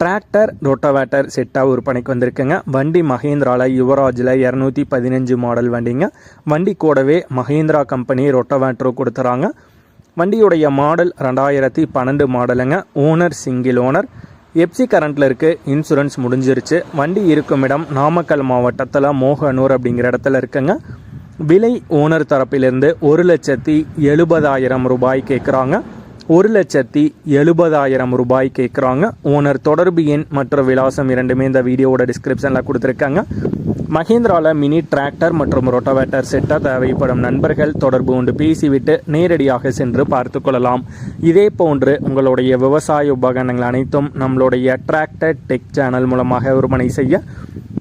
Tractor rotavator செட்டாக விற்பனைக்கு வந்திருக்குங்க. வண்டி மஹேந்திராவில் யுவராஜில் இரநூத்தி பதினஞ்சு மாடல் வண்டிங்க. வண்டி கூடவே மஹேந்திரா கம்பெனி ரோட்டோவேட்டரும் கொடுத்துறாங்க. வண்டியுடைய மாடல் ரெண்டாயிரத்தி பன்னெண்டு மாடலுங்க. Owner single owner. எப்சி கரண்ட்டில் இருக்குது இன்சூரன்ஸ் முடிஞ்சிருச்சு. வண்டி இருக்கும் இடம் நாமக்கல் மாவட்டத்தில் மோகனூர் அப்படிங்கிற இடத்துல இருக்குங்க. விலை ஓனர் தரப்பிலிருந்து ஒரு லட்சத்தி எழுபதாயிரம் ரூபாய் கேட்குறாங்க ஒரு லட்சத்தி எழுபதாயிரம் ரூபாய் கேட்குறாங்க ஓனர் தொடர்பு எண் மற்றும் விலாசம் இரண்டுமே இந்த வீடியோவோட டிஸ்கிரிப்ஷனில் கொடுத்துருக்காங்க. மஹேந்திராவில் மினி டிராக்டர் மற்றும் ரொட்டோவேட்டர் செட்டாக தேவைப்படும் நண்பர்கள் தொடர்பு கொண்டு பேசிவிட்டு நேரடியாக சென்று பார்த்து கொள்ளலாம். இதே போன்று உங்களுடைய விவசாய உபகரணங்கள் அனைத்தும் நம்மளுடைய டிராக்டர் டெக் சேனல் மூலமாக விற்பனை செய்ய